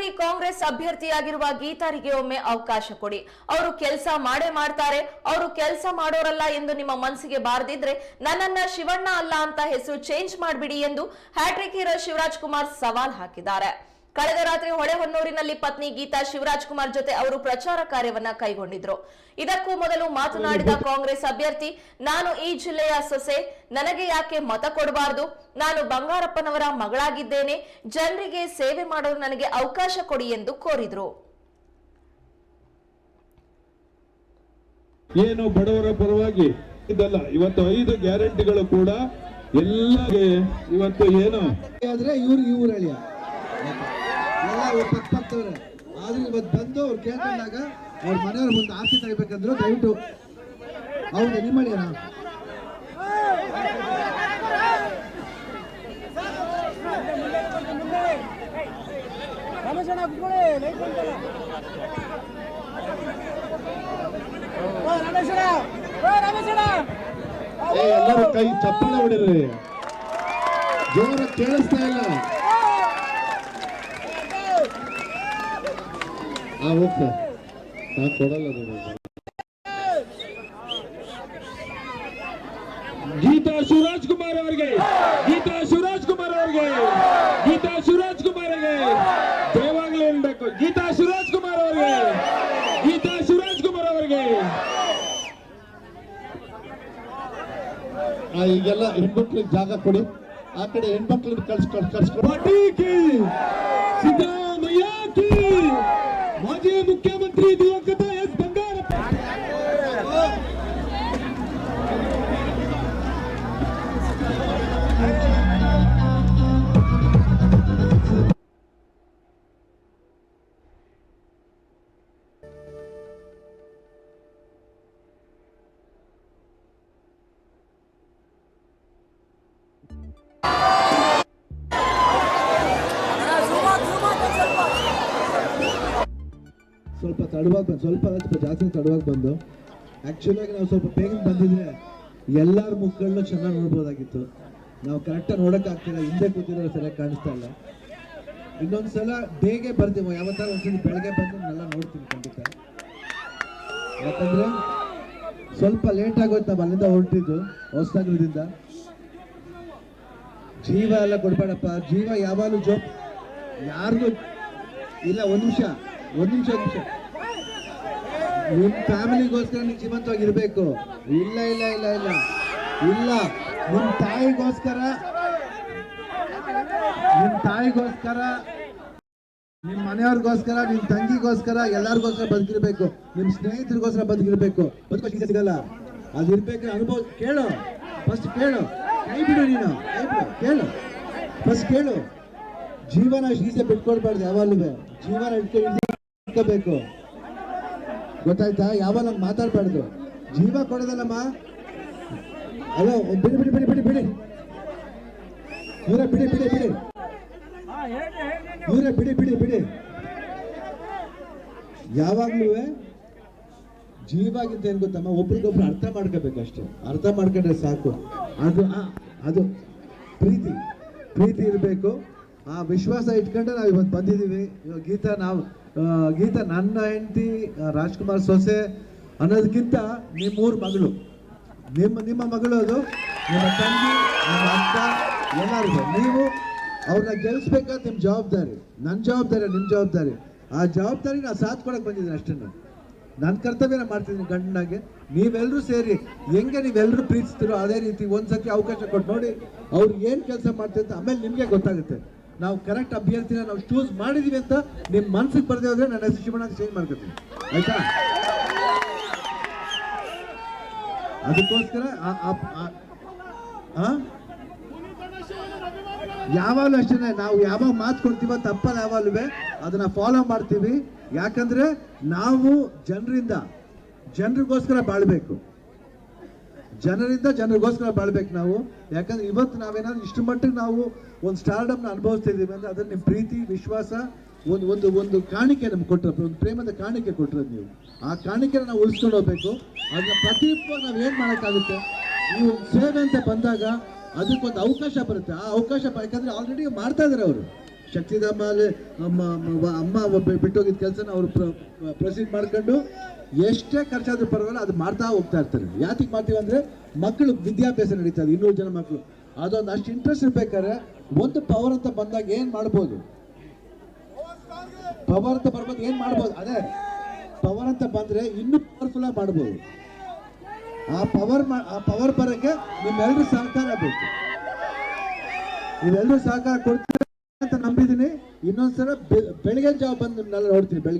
ಬಾರಿ ಕಾಂಗ್ರೆಸ್ ಅಭ್ಯರ್ಥಿಯಾಗಿರುವ ಗೀತಾರಿಗೆ ಒಮ್ಮೆ ಅವಕಾಶ ಕೊಡಿ. ಅವರು ಕೆಲಸ ಮಾಡೇ ಮಾಡ್ತಾರೆ. ಅವರು ಕೆಲಸ ಮಾಡೋರಲ್ಲ ಎಂದು ನಿಮ್ಮ ಮನಸ್ಸಿಗೆ ಬಾರದಿದ್ರೆ ನನ್ನನ್ನ ಶಿವಣ್ಣ ಅಲ್ಲ ಅಂತ ಹೆಸರು ಚೇಂಜ್ ಮಾಡ್ಬಿಡಿ ಎಂದು ಹ್ಯಾಟ್ರಿಕ್ ಹೀರೋ ಶಿವರಾಜ್ ಕುಮಾರ್ ಸವಾಲ್ ಹಾಕಿದ್ದಾರೆ. ಕಳೆದ ರಾತ್ರಿ ಹೊಳೆಹೊನ್ನೂರಿನಲ್ಲಿ ಪತ್ನಿ ಗೀತಾ ಶಿವರಾಜ್ ಕುಮಾರ್ ಜೊತೆ ಅವರು ಪ್ರಚಾರ ಕಾರ್ಯವನ್ನ ಕೈಗೊಂಡಿದ್ರು. ಇದಕ್ಕೂ ಮೊದಲು ಮಾತನಾಡಿದ ಕಾಂಗ್ರೆಸ್ ಅಭ್ಯರ್ಥಿ ನಾನು ಈ ಜಿಲ್ಲೆಯ ಸೊಸೆ ನನಗೆ ಯಾಕೆ ಮತ ಕೊಡಬಾರದು? ನಾನು ಬಂಗಾರಪ್ಪನವರ ಮಗಳಾಗಿದ್ದೇನೆ. ಜನರಿಗೆ ಸೇವೆ ಮಾಡಲು ನನಗೆ ಅವಕಾಶ ಕೊಡಿ ಎಂದು ಕೋರಿದ್ರು. ಏನು ಬಡವರ ಪರವಾಗಿ ಇದಲ್ಲ ಇವತ್ತು ಐದು ಗ್ಯಾರಂಟಿಗಳು ಕೂಡ ಎಲ್ಲ ಇವತ್ತು ಏನು? ಆದ್ರೆ ಇವ್ರಿಗೆ ಇವ್ರು ಅವ್ರ ಪಕ್ಕ ಪಕ್ಕದವ್ರೆ. ಆದ್ರೆ ಇವತ್ತು ಬಂದು ಅವ್ರು ಕೇಳ್ಕೊಂಡಾಗ ಅವ್ರ ಮನೆಯವ್ರ ಮುಂದೆ ಆಸೆ ತೆಗಿಬೇಕಂದ್ರು ದಯವಿಟ್ಟು ಹೌದು ನಿಮ್ಮ ಅಳಿಯನ ರಮೇಶಣ್ಣ ಲೈಟ್ ಬಂತಲ್ಲ ಓ ರಮೇಶಣ್ಣ ಓ ರಮೇಶಣ್ಣ ಏ, ಎಲ್ಲರೂ ಕೈ ಚಪ್ಪಳ ಹೊಡಿರಿ. ಜೋರ ಕೇಳಿಸ್ತಾ ಇಲ್ಲ. ಹಾ ಓಕೆ ನಾನು ಕೊಡಲ್ಲ. ಗೀತಾ ಶಿವರಾಜ್ ಕುಮಾರ್ ಅವರಿಗೆ. ಗೀತಾ ಶಿವರಾಜ್ ಕುಮಾರ್ ಅವರಿಗೆ. ಗೀತಾ ಶಿವರಾಜ್ ಕುಮಾರ್ ಅವರಿಗೆ. ದೇವಾಗ್ಲೇ ಏನ್ಬೇಕು ಗೀತಾ ಶಿವರಾಜ್ ಕುಮಾರ್ ಅವರಿಗೆ. ಗೀತಾ ಶಿವರಾಜ್ ಕುಮಾರ್ ಅವರಿಗೆ. ಆ, ಈಗೆಲ್ಲ ಹೆಣ್ಮಕ್ಳಿಗೆ ಜಾಗ ಕೊಡಿ. ಆ ಕಡೆ ಹೆಣ್ಮಕ್ಳನ್ನ ಕಳ್ಸಿ ಕಳ್ಸಿ নেত্রী ಸ್ವಲ್ಪ ತಡವಾಗಿ ಬಂದು, ಸ್ವಲ್ಪ ಸ್ವಲ್ಪ ಜಾಸ್ತಿ ತಡವಾಗಿ ಬಂದು. ಆ್ಯಕ್ಚುಲಾಗಿ ನಾವು ಸ್ವಲ್ಪ ಬೇಗ ಬಂದಿದ್ರೆ ಎಲ್ಲರ ಮುಖಗಳನ್ನೂ ಚೆನ್ನಾಗಿ ನೋಡ್ಬೋದಾಗಿತ್ತು. ನಾವು ಕರೆಕ್ಟಾಗಿ ನೋಡೋಕ್ಕಾಗ್ತಿಲ್ಲ, ಹಿಂದೆ ಕೂತಿದ್ರೆ ಸರಿಯಾಗಿ ಕಾಣಿಸ್ತಾ ಇಲ್ಲ. ಇನ್ನೊಂದು ಸಲ ಡೇಗೆ ಬರ್ತೀವಿ ಯಾವತ್ತಾರ ಒಂದ್ಸಲ ಬೆಳಗ್ಗೆ ಬಂದು ನಾನೆಲ್ಲ ನೋಡ್ತೀನಿ ಖಂಡಿತ. ಯಾಕಂದ್ರೆ ಸ್ವಲ್ಪ ಲೇಟ್ ಆಗೋಯ್ತು, ನಾವು ಅಲ್ಲಿಂದ ಹೊರಟಿದ್ದು, ಹೊಸನಗರದಿಂದ. ಜೀವ ಎಲ್ಲ ಕೊಡ್ಬೇಡಪ್ಪ, ಜೀವ ಯಾವಾಗಲೂ ಜೋಪ್ ಯಾರಿಗೂ ಇಲ್ಲ, ಒಂದು ನಿಮಿಷ. ಒಂದು ನಿಮಿಷ ನಿಮಿಷ. ನಿಮ್ಮ ಫ್ಯಾಮಿಲಿಗೋಸ್ಕರ ನೀವು ಜೀವಂತವಾಗಿರ್ಬೇಕು. ಇಲ್ಲ ಇಲ್ಲ ಇಲ್ಲ ಇಲ್ಲ. ಇಲ್ಲ. ನಿಮ್ಮ ತಾಯಿಗೋಸ್ಕರ ನಿಮ್ಮ ತಾಯಿಗೋಸ್ಕರ ನಿಮ್ಮ ಮನೆಯವ್ರಿಗೋಸ್ಕರ ನಿಮ್ಮ ತಂಗಿಗೋಸ್ಕರ, ಎಲ್ಲರಿಗೋಸ್ಕರ ಬದುಕಿರ್ಬೇಕು. ನಿಮ್ಮ ಸ್ನೇಹಿತರಿಗೋಸ್ಕರ ಬದುಕಿರ್ಬೇಕು. ಬದುಕೋಕೆ ಸಿಗಲ್ಲ ಅದಿರ್ಬೇಕು, ಅನುಭವ, ಕೇಳು. ಫಸ್ಟ್ ಕೇಳು. ಕೈ ಬಿಡು ನೀನು. ಕೇಳು. ಫಸ್ಟ್ ಕೇಳು. ಜೀವನ ಶೀಸೆ ಬಿಟ್ಕೊಡ್ಬಾರ್ದು ಯಾವಾಗಲೂ. ಜೀವನ ಇಟ್ಕೊಂಡು ಇಟ್ಕೋಬೇಕು ಗೊತ್ತಾಯ್ತಾ? ಯಾವಾಗ ಮಾತಾಡ್ಬಾರ್ದು? ಜೀವ ಕೊಡೋದಲ್ಲಮ್ಮ. ಅಲೋ ಬಿಡಿ ಬಿಡಿ ಬಿಡಿ ಬಿಡಿ ಬಿಡಿ. ಇವರೇ ಬಿಡಿ ಬಿಡಿ ಬಿಡಿ. ಇವರೇ ಬಿಡಿ ಬಿಡಿ ಬಿಡಿ. ಯಾವಾಗ್ಲೂ ಜೀವಾಗಿದ್ದ ಏನ್ ಗೊತ್ತಮ್ಮ? ಒಬ್ರಿಗೊಬ್ರು ಅರ್ಥ ಮಾಡ್ಕೋಬೇಕು ಅಷ್ಟೇ. ಅರ್ಥ ಮಾಡ್ಕೊಂಡ್ರೆ ಸಾಕು. ಅದು ಅದು ಪ್ರೀತಿ. ಪ್ರೀತಿ ಇರಬೇಕು. ಆ ವಿಶ್ವಾಸ ಇಟ್ಕೊಂಡೆ ನಾವು ಇವತ್ತು ಬಂದಿದ್ದೀವಿ ಇವಾಗ ಗೀತಾ ನಾವು ಗೀತಾ ನನ್ನ ಹೆಂಡತಿ ರಾಜ್ಕುಮಾರ್ ಸೊಸೆ ಅನ್ನೋದಕ್ಕಿಂತ ನಿಮ್ಮೂರು ಮಗಳು. ನಿಮ್ಮ ನಿಮ್ಮ ಮಗಳು ಅದು. ನಿಮ್ಮ ತಂಗಿ, ನಿಮ್ಮ ಅಕ್ಕ ಎಲ್ಲರಿಗೂ ನೀವು ಅವ್ರನ್ನ ಗೆಲ್ಲಿಸ್ಬೇಕಾದ ನಿಮ್ಮ ಜವಾಬ್ದಾರಿ? ನನ್ನ ಜವಾಬ್ದಾರಿ ನಿಮ್ಮ ಜವಾಬ್ದಾರಿ. ಆ ಜವಾಬ್ದಾರಿ ನಾ ಸಾಥ್ ಕೊಡಕ್ಕೆ ಬಂದಿದ್ದೀನಿ ಅಷ್ಟೇ ನಾನು ನನ್ನ ಕರ್ತವ್ಯನ ಮಾಡ್ತಿದ್ದೀನಿ ಗಂಡನಾಗೆ. ನೀವೆಲ್ಲರೂ ಸೇರಿ, ಹೆಂಗೆ ನೀವೆಲ್ಲರೂ ಪ್ರೀತಿಸ್ತಿರೋ ಅದೇ ರೀತಿ ಒಂದ್ಸತಿ ಅವಕಾಶ ಕೊಟ್ಟು ನೋಡಿ ಅವ್ರು ಏನು ಕೆಲಸ ಮಾಡ್ತಿರ್ತ ಆಮೇಲೆ ನಿಮಗೆ ಗೊತ್ತಾಗುತ್ತೆ. ನಾವು ಕರೆಕ್ಟ್ ಅಭ್ಯರ್ಥಿನ ನಾವು ಚೂಸ್ ಮಾಡಿದೀವಿ ಅಂತ ನಿಮ್ಮ ಮನ್ಸಿಗೆ ಬರದೇ ಹೋದ್ರೆ ನನ್ನ ಹೆಸರು ಶಿವಣ್ಣ ಚೇಂಜ್ ಮಾಡ್ಕೊತೀನಿ. ಆಯ್ತಾ? ಅದಕ್ಕೋಸ್ಕರ? ಯಾವಾಗಲೂ ಅಷ್ಟೇ ನಾವು ಯಾವಾಗ ಮಾತು ಕೊಡ್ತೀವೋ ತಪ್ಪಲ್ಲ ಯಾವಾಗಲೂ ಅದನ್ನ ಫಾಲೋ ಮಾಡ್ತೀವಿ. ಯಾಕಂದ್ರೆ ನಾವು ಜನರಿಂದ, ಜನರಿಗೋಸ್ಕರ ಬಾಳ್ಬೇಕು. ಜನರಿಂದ ಜನರಿಗೋಸ್ಕರ ಬಾಳ್ಬೇಕು ನಾವು. ಯಾಕಂದ್ರೆ ಇವತ್ತು ನಾವೇನಾದ್ರು ಇಷ್ಟು ಮಟ್ಟಿಗೆ ನಾವು ಒಂದು ಸ್ಟಾರ್ಡಮ್ನ ಅನುಭವಿಸ್ತಿದ್ದೀವಿ ಅಂದ್ರೆ ಅದನ್ನ ನಿಮ್ಮ ಪ್ರೀತಿ, ವಿಶ್ವಾಸ, ಒಂದು ಒಂದು ಒಂದು ಕಾಣಿಕೆ ನಮ್ಗೆ ಕೊಟ್ಟರೆ ಒಂದು ಪ್ರೇಮದ ಕಾಣಿಕೆ ಕೊಟ್ಟಿರೋದು ನೀವು. ಆ ಕಾಣಿಕೆನ ನಾವು ಉಳಿಸ್ಕೊಂಡು ಹೋಗ್ಬೇಕು. ಅದನ್ನ ಪ್ರತಿಯೊಬ್ಬ ನಾವು ಏನು ಮಾಡೋಕ್ಕಾಗುತ್ತೆ? ಈ ಒಂದು ಸೇವೆ ಅಂತ ಬಂದಾಗ ಅದಕ್ಕೊಂದು ಅವಕಾಶ ಬರುತ್ತೆ. ಆ ಅವಕಾಶ ಯಾಕಂದ್ರೆ ಆಲ್ರೆಡಿ ಮಾಡ್ತಾ ಇದ್ದಾರೆ ಅವರು. ಶಕ್ತಿಧಾಮ ಅಮ್ಮ, ಅಮ್ಮ- ಬಿಟ್ಟೋಗಿದ್ದ ಕೆಲಸನ ಅವರು ಪ್ರೊಸೀಡ್ ಮಾಡ್ಕೊಂಡು ಎಷ್ಟೇ ಖರ್ಚಾದ್ರೂ ಪರವಾಗಿಲ್ಲ, ಅದು ಮಾಡ್ತಾ ಹೋಗ್ತಾ ಇರ್ತಾರೆ. ಯಾತಿಗೆ ಮಾಡ್ತೀವಿ ಅಂದ್ರೆ ಮಕ್ಕಳು ವಿದ್ಯಾಭ್ಯಾಸ ನಡೀತಾ ಇದೆ, ಇನ್ನೂರು ಜನ ಮಕ್ಕಳು ಅದೊಂದು ಅಷ್ಟು ಇಂಟ್ರೆಸ್ಟ್ ಇರ್ಬೇಕಾದ್ರೆ ಒಂದು ಪವರ್ ಅಂತ ಬಂದಾಗ ಏನ್ ಮಾಡ್ಬೋದು? ಪವರ್ ಅಂತ ಬರ್ಬೋದು, ಏನ್ ಮಾಡ್ಬೋದು? ಅದೇ ಪವರ್ ಅಂತ ಬಂದ್ರೆ ಇನ್ನೂ ಪವರ್ಫುಲ್ ಆಗಿ ಮಾಡ್ಬೋದು. ಆ ಪವರ್ ಆ ಪವರ್ ಬರಕ್ಕೆ ನಿಮ್ಮೆಲ್ಲರೂ ಸಹಕಾರ ಬೇಕು. ನೀವೆಲ್ಲರೂ ಸಹಕಾರ ಕೊಡ್ತೀರ. ಅಂತ ನಂಬಿದ್ದೀನಿ ಇನ್ನೊಂದ್ಸಲ ಬೆಳಗ್ಗೆ ಜಾವ ಬಂದು ನಿಮ್ಮನ್ನೆಲ್ಲ ನೋಡ್ತೀನಿ ಬೆಳಗ್ಗೆ